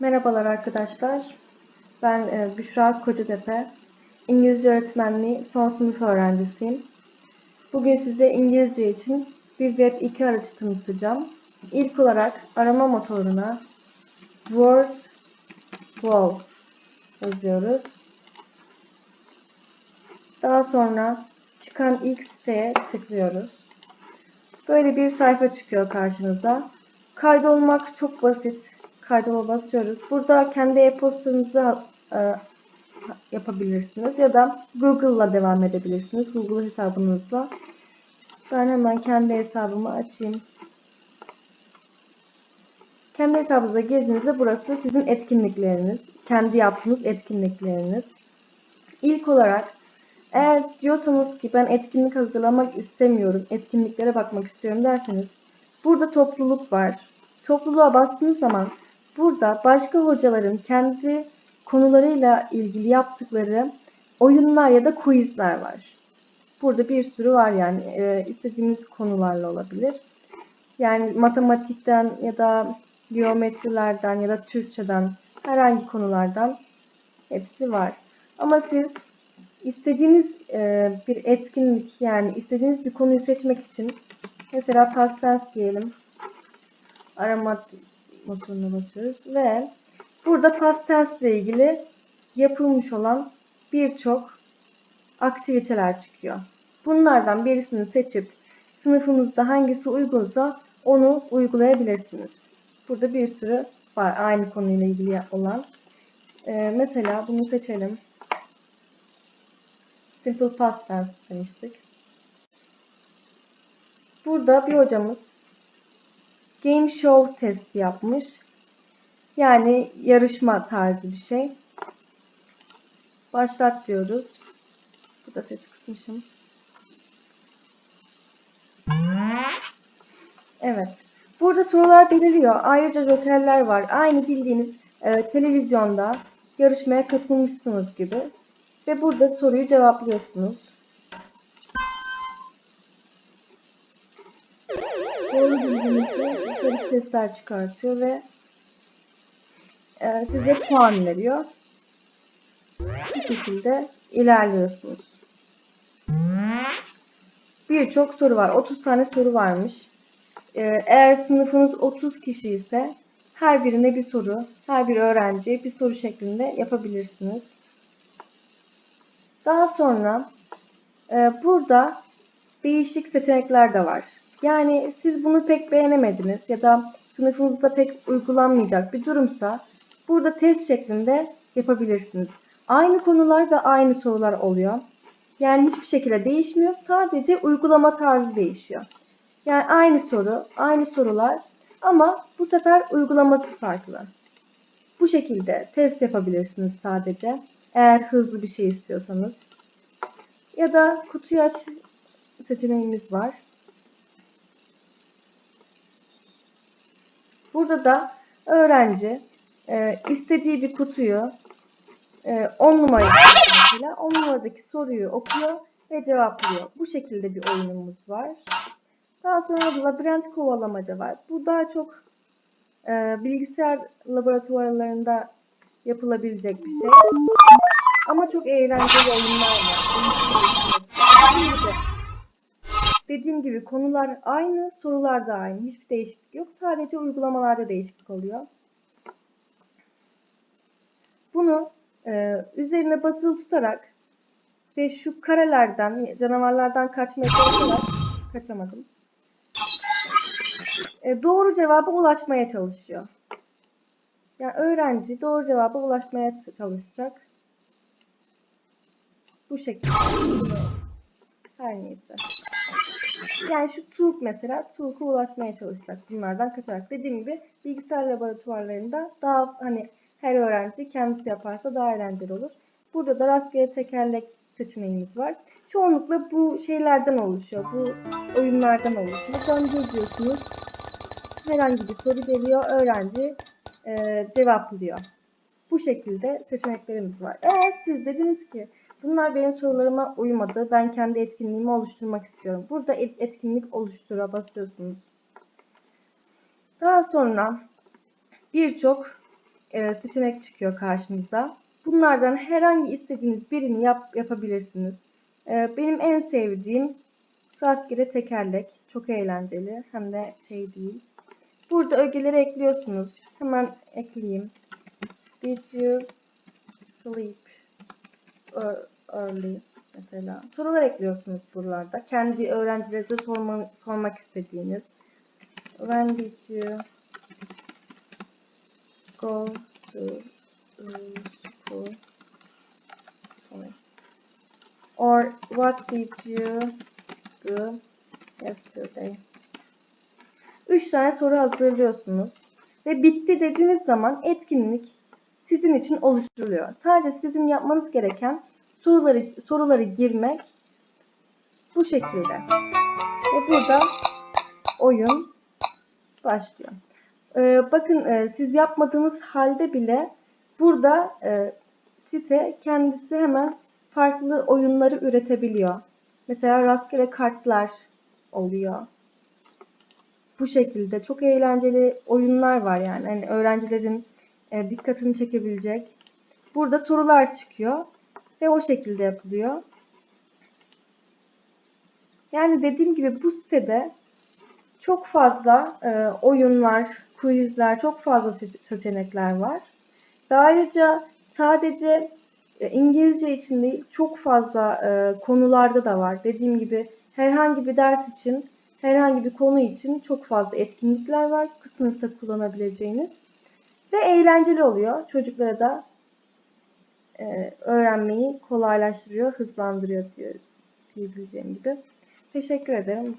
Merhabalar arkadaşlar. Ben e, Büşra Kocatepe. İngilizce öğretmenliği son sınıf öğrencisiyim. Bugün size İngilizce için bir web 2 aracı tanıtacağım. İlk olarak arama motoruna Word Wall yazıyoruz. Daha sonra çıkan ilk siteye tıklıyoruz. Böyle bir sayfa çıkıyor karşınıza. Kaydolmak çok basit. Kaydola basıyoruz. Burada kendi e-postanızı e, yapabilirsiniz ya da Google'la devam edebilirsiniz. Google hesabınızla. Ben hemen kendi hesabımı açayım. Kendi hesabınıza girdiğinizde burası sizin etkinlikleriniz. Kendi yaptığınız etkinlikleriniz. İlk olarak eğer diyorsanız ki ben etkinlik hazırlamak istemiyorum, etkinliklere bakmak istiyorum derseniz burada topluluk var. Topluluğa bastığınız zaman burada başka hocaların kendi konularıyla ilgili yaptıkları oyunlar ya da quizler var. Burada bir sürü var yani e, istediğiniz konularla olabilir. Yani matematikten ya da geometrilerden ya da Türkçeden herhangi konulardan hepsi var. Ama siz istediğiniz e, bir etkinlik yani istediğiniz bir konuyu seçmek için mesela past diyelim. Arama motoruna basıyoruz ve burada past tense ile ilgili yapılmış olan birçok aktiviteler çıkıyor. Bunlardan birisini seçip sınıfınızda hangisi uygunsa onu uygulayabilirsiniz. Burada bir sürü var aynı konuyla ilgili olan. Ee, mesela bunu seçelim. Simple past demiştik. Burada bir hocamız game show testi yapmış. Yani yarışma tarzı bir şey. Başlat diyoruz. Burada ses kısmışım. Evet. Burada sorular belirliyor. Ayrıca jokerler var. Aynı bildiğiniz e, televizyonda yarışmaya katılmışsınız gibi. Ve burada soruyu cevaplıyorsunuz. Doğru bildiğinizde yukarı sesler çıkartıyor ve e, size puan veriyor. Bu şekilde ilerliyorsunuz. Birçok soru var. 30 tane soru varmış. Ee, eğer sınıfınız 30 kişi ise her birine bir soru, her bir öğrenciye bir soru şeklinde yapabilirsiniz. Daha sonra e, burada değişik seçenekler de var. Yani siz bunu pek beğenemediniz ya da sınıfınızda pek uygulanmayacak bir durumsa burada test şeklinde yapabilirsiniz. Aynı konular ve aynı sorular oluyor. Yani hiçbir şekilde değişmiyor. Sadece uygulama tarzı değişiyor. Yani aynı soru, aynı sorular ama bu sefer uygulaması farklı. Bu şekilde test yapabilirsiniz sadece. Eğer hızlı bir şey istiyorsanız. Ya da kutuyu aç seçeneğimiz var. Burada da öğrenci e, istediği bir kutuyu 10 numara mesela 10 numaradaki soruyu okuyor ve cevaplıyor. Bu şekilde bir oyunumuz var. Daha sonra da labirent kovalamaca var. Bu daha çok e, bilgisayar laboratuvarlarında yapılabilecek bir şey. Ama çok eğlenceli oyunlar var. Dediğim gibi, konular aynı, sorular da aynı. Hiçbir değişiklik yok. Sadece uygulamalarda değişiklik oluyor. Bunu e, üzerine basılı tutarak ve şu karelerden, canavarlardan kaçmaya çalışarak kaçamadım. E, doğru cevaba ulaşmaya çalışıyor. Yani öğrenci doğru cevaba ulaşmaya çalışacak. Bu şekilde. Her neyse. Yani şu Tuğuk mesela Tuğuk'a ulaşmaya çalışacak bunlardan kaçarak. Dediğim gibi bilgisayar laboratuvarlarında daha hani her öğrenci kendisi yaparsa daha eğlenceli olur. Burada da rastgele tekerlek seçeneğimiz var. Çoğunlukla bu şeylerden oluşuyor. Bu oyunlardan oluşuyor. Döndür diyorsunuz. Herhangi bir soru geliyor. Öğrenci e, cevaplıyor. Bu şekilde seçeneklerimiz var. Eğer siz dediniz ki bunlar benim sorularıma uymadı. Ben kendi etkinliğimi oluşturmak istiyorum. Burada etkinlik oluştura basıyorsunuz. Daha sonra birçok e, seçenek çıkıyor karşınıza. Bunlardan herhangi istediğiniz birini yap, yapabilirsiniz. E, benim en sevdiğim rastgele tekerlek. Çok eğlenceli. Hem de şey değil. Burada ögeleri ekliyorsunuz. Hemen ekleyeyim. Did you sleep early? Mesela. Sorular ekliyorsunuz buralarda. Kendi öğrencilerinize sorma, sormak istediğiniz. When did you go to school? Sorry. Or what did you do yesterday? Üç tane soru hazırlıyorsunuz. Ve bitti dediğiniz zaman etkinlik sizin için oluşturuluyor. Sadece sizin yapmanız gereken soruları soruları girmek bu şekilde. Ve burada oyun başlıyor. Ee, bakın e, siz yapmadığınız halde bile burada e, site kendisi hemen farklı oyunları üretebiliyor. Mesela rastgele kartlar oluyor. Bu şekilde çok eğlenceli oyunlar var yani. Hani öğrencilerin e, dikkatini çekebilecek. Burada sorular çıkıyor ve o şekilde yapılıyor. Yani dediğim gibi bu sitede çok fazla e, oyunlar, quizler, çok fazla seç- seçenekler var. Ve ayrıca sadece e, İngilizce için değil, çok fazla e, konularda da var. Dediğim gibi herhangi bir ders için, herhangi bir konu için çok fazla etkinlikler var sınıfta kullanabileceğiniz. Ve eğlenceli oluyor. Çocuklara da e, öğrenmeyi kolaylaştırıyor, hızlandırıyor diyor, diyebileceğim gibi. Teşekkür ederim.